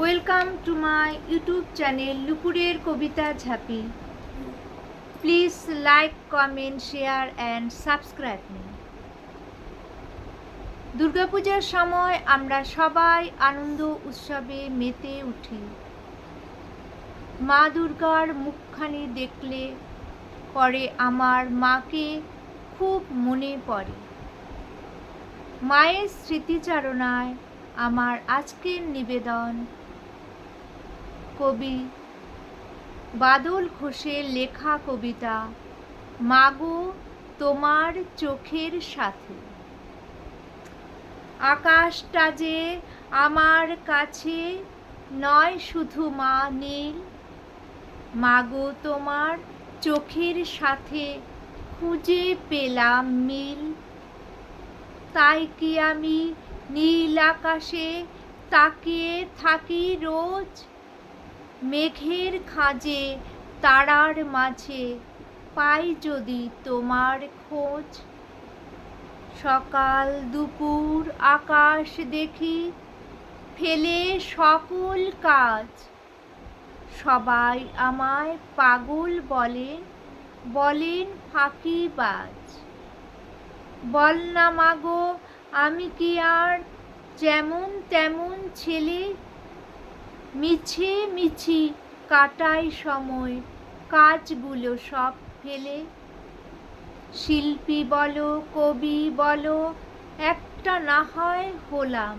Welcome to my YouTube channel লুকুরের কবিতা ঝাঁপি। Please like, comment, share and subscribe me. দুর্গাপূজার সময় আমরা সবাই আনন্দ উৎসবে মেতে উঠি। মা দুর্গার মুখখানি দেখলে পরে আমার মাকে খুব মনে পড়ে। মায়ের স্মৃতিচারণায় আমার আজকের নিবেদন কবি বাদল ঘোষের লেখা কবিতা, মাগো তোমার চোখের সাথে। আকাশটা যে আমার কাছে নয় শুধু মা নীল, মাগো তোমার চোখের সাথে খুঁজে পেলাম মিল। তাই কি আমি নীল আকাশে তাকিয়ে থাকি রোজ? মেঘের খাঁজে তারার মাঝে পাই যদি তোমার খোঁজ। সকাল দুপুর আকাশ দেখি ফেলে সকল কাজ। সবাই আমায় পাগল বলেন বলেন ফাঁকিবাজ বল না মাগো, আমি কি আর যেমন তেমন ছেলে মিছে মিছি কাটাই সময়, কাজগুলো সব ফেলে। শিল্পী বলো, কবি বলো, একটা না হয় হলাম।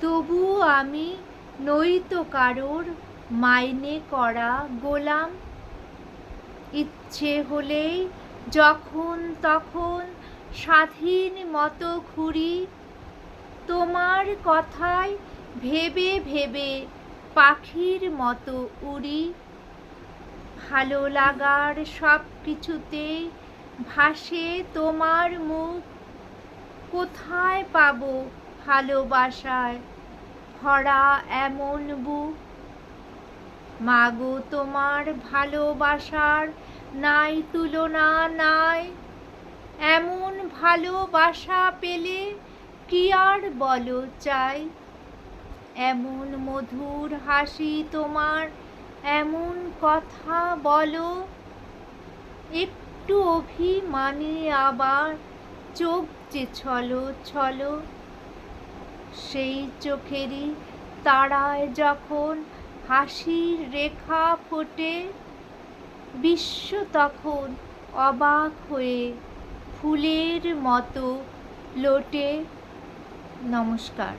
তবু আমি নই কারোর মাইনে করা গোলাম। ইচ্ছে হলেই যখন তখন স্বাধীন মতো ঘুরি। তোমার কথায় ভেবে ভেবে পাখির মতো উড়ি। ভালো লাগার সব কিছুতেই ভাসে তোমার মুখ। কোথায় পাবো ভালোবাসায় ভরা এমন বুক? মাগো তোমার ভালোবাসার নাই তুলনা নাই। এমন ভালোবাসা পেলে কি আর বলো চাই? এমন মধুর হাসি তোমার, এমন কথা বলো। একটু অভিমানে আবার চোখ যে ছলো ছলো, সেই চোখেরই তারায় যখন হাসির রেখা ফোটে, বিশ্ব তখন অবাক হয়ে ফুলের মতো লোটে। নমস্কার।